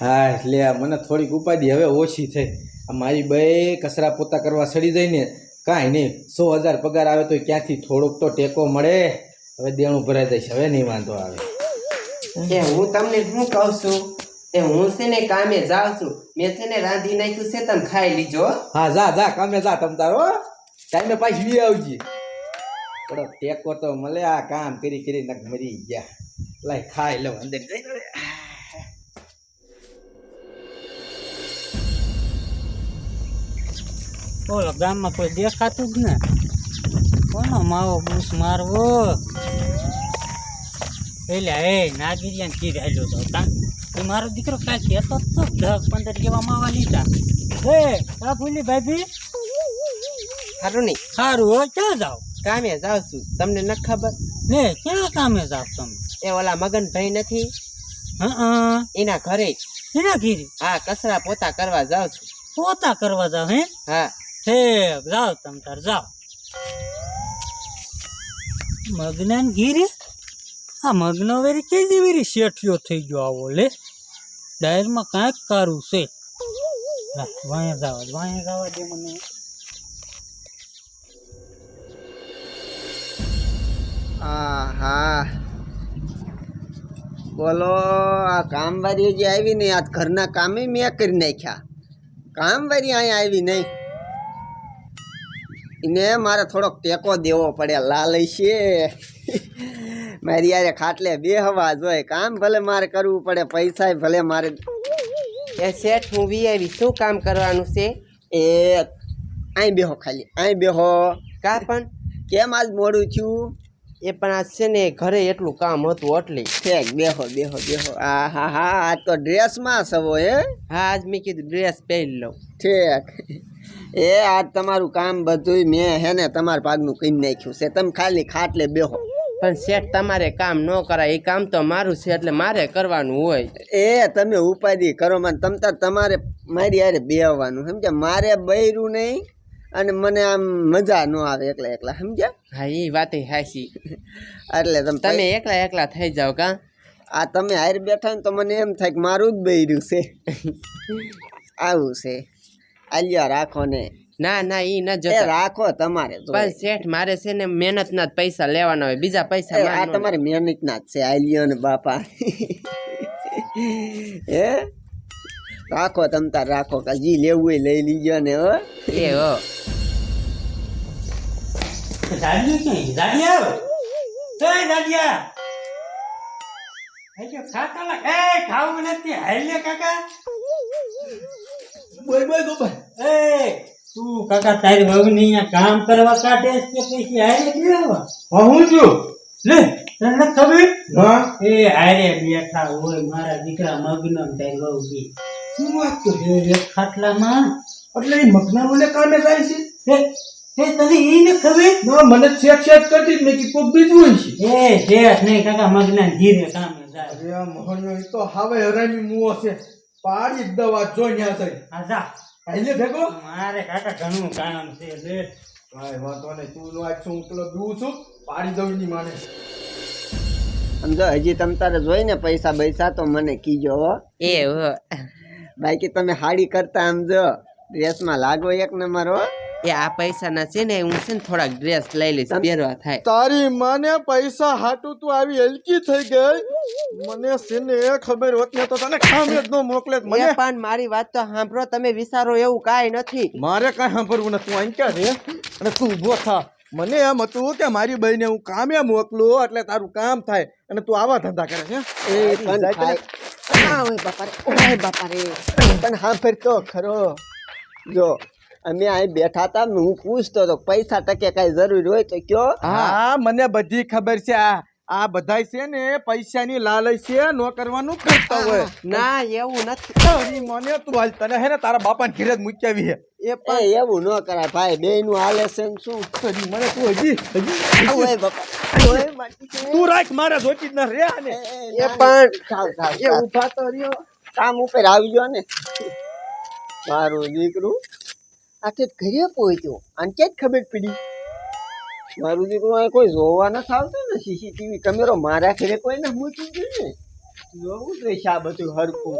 હા એટલે મને થોડીક ઉપાધિ હવે ઓછી થઈ. આ મારી બે કચરા પોતા કરવા સડી જાય ને કાંઈ નહીં સો હજાર પગાર આવે તો ક્યાંથી થોડોક તો ટેકો મળે? હવે દેણું ભરાઈ દઈશ હવે નહીં વાંધો આવે. એ હું તમને શું કહું છું? એ હું છે ને કામે જાઉં છું. મેં છે ને રાંધી નાખ્યું છે તમે ખાઈ લીજો. હા જા જા કામે જા તમ તારો ટાઈમે પાછી બી આવજે. પડો ટેકો તો મળે આ કામ કરી કરી નક મરી ગયા. લાય ખાઈ લઉં અંદર જઈ બોલો ગામમાં કોઈ દેખાતું જ ને? કોનો માવો બૂસ મારવો? પેલા એ નાગીરિયાને કીધ હાલ્યો તો તા એ મારો દીકરો કાંઈ કહેતો તો દસ પંદર જેવા માવા લીધા. હે કા ભૂલી ભાભી? સારું નહીં સારું હો ક્યાં જાઓ કામે જાઉં છું. તમને ન ખબર? ને ક્યાં કામે જાઓ તમે? એ ઓલા મગનભાઈ નથી? હા એના ઘરે. એના ઘીરી? હા કચરા પોતા કરવા જાઉં છું. પોતા કરવા જાવ હે? હા. હે જાઓ તમ તાર જાઓ મગનાન ગીરે આ મગનો વેરી કેજી વેરી શેઠિયો થઈ ગયો આવો લે ડાયરમાં કાંઈક કારું છે લાય, વાંહે જવા દે વાંહે જવા દે મને હા બોલો આ કામવારી જે આવી ને આ ઘરના કામે મેં કરી નાખ્યા કામવારી અહીંયા આવી નહીં એને મારે થોડોક ટેકો દેવો પડે લાલય છે. મારી યારે ખાટલે બે હવા જોઈએ કામ ભલે મારે કરવું પડે પૈસા ભલે મારે. એ શેઠ હું વી આવી શું કામ કરવાનું છે? એ અહીં બેહો ખાલી અહીં બેહો. કા પણ? કેમ આજ મોડું થયું? એ પણ આજ છે ને ઘરે એટલું કામ હતું એટલે. ઠેક બેહો બેહો બેહો. આ હા હા આજ તો ડ્રેસમાં સવો હે? હા આજ મેં કીધું ડ્રેસ પહેરી લઉં. ઠેક. એ આજ તમારું કામ બધું મેં હે ને તમારા ભાગનું કહી નાખ્યું છે. તમે ખાલી ખાટલે બેહો. પણ શેઠ તમારે કામ ન કરાય. એ કામ તો મારું છે એટલે મારે કરવાનું હોય. એ તમે ઉપાધિ કરો મને તમતા તમારે મારી હારે બેહવાનું. સમજે મારે બૈરું નહીં અને મને આમ મજા ન આવે એકલા એકલા સમજ્યા? હા એ વાત હાસી એટલે તમે તમે એકલા એકલા થઈ જાઓ કા? આ તમે હાર બેઠા ને તો મને એમ થાય કે મારું જ બૈરું છે. આવું છે. આલ્યા રાખો ને. ના ના ઈ ન જતા. રાખો તમારે પણ શેઠ મારે છે ને મહેનત ના જ પૈસા લેવાના હોય બીજા પૈસા આ તમારે મહેનત ના જ છે આલ્યો ને બાપા. હે? રાખો તમ તાર રાખો કે જી લેવું હોય લઈ લીજો ને હો. એ હો. દાડિયો ક્યાં દાડિયા એ દાડિયા. હાલ્યો ખાતા લાગ એ ખાવું નથી હાલ્યો કાકા. બોલ બોલ ગોપાલ. એ તું કાકા તારી વહુને અહીંયા કામ કરવા કાઢે કે પછી હારે બેહવા હું છું. લે તને ખબર? હા. એ હારે બેઠા હોય મારા દીકરા મગ્ન તારી વહુ શું વાત કરું ખાટલામાં. એટલે મગના મને કામે જાય છે? એ તને એ ને ખબર? ના મને શેક શેક કરતી મેં કીધું કોક બીજું હોય છે. એ શેઠ નહીં કાકા મગના ધીરે કામે જાય. અરે આ મોહનનો એ તો હવે હરામી મુઓ છે. પાડી દવા જોઈ ન્યા થઈ આ જા. આઈને ભેગો? મારે કાકા ઘણું કામ છે લે. ભાઈ વાતો ને તું નો આજ છું હું પેલો છું. પાડી દઉં ની માને. સમજો હજી તમ તારે જોઈને પૈસા બૈસા તો મને કીજો હો. એ હો. બાકી તમે હાડી કરતા સમજો ડ્રેસમાં લાગો એક નંબર હો. એ આ પૈસા ના છે ને હું છે ને થોડાક ડ્રેસ લઈ લઈશ પહેરવા થાય. તારી માને પૈસા હાટું તું આવી હલકી થઈ ગઈ. મને સિને એ ખબર હોત ને તો તને ખામે જ ન મોકલે મને પણ મારી વાત તો સાંભળો તમે વિચારો એવું કાઈ નથી. મારે કાઈ સાંભળવું નથી તું ક્યાં રે અને તું ઊભો થા. મને એમ હતું કે મારી બહેને હું કામે મોકલું એટલે તારું કામ થાય અને તું આવા ધંધા કરે છે. એ પણ ના બાપા રે બાપા રે પણ સાંભળ તો ખરો. જો. અમે અહીં બેઠા હતા હું પૂછતો હતો પૈસા ટકે કઈ જરૂર હોય તો કયો? હા. મને બધી ખબર છે. આ આ બધાય છે ને પૈસાની લાલચ છે નો કરવાનું કરતા હોય. ના એવું નથી. મને તું હાલ તને હે ને તારા બાપાને ઘેરે જ મૂકી હે. એ પણ એવું ન કરાય ભાઈ બે નું હાલે છે ને શું? કરી મને તું હજી હજી બાપા. તું રાખ મારે જોતી જ ન રે ને એ પણ એ ઊભા તો રહ્યો. કામ ઉપર આવી ગયો ને. મારું દીકરું આખે ઘરે પહોંચ્યો. અને જ ખબર પડી? મારું દીકરું અહીં કોઈ જોવા નથી આવતું ને? સીસીટીવી કેમેરો મારા ઘરે કોઈ ને મૂકી ગયું ને જોવું જોઈએ આ બધું હરખું.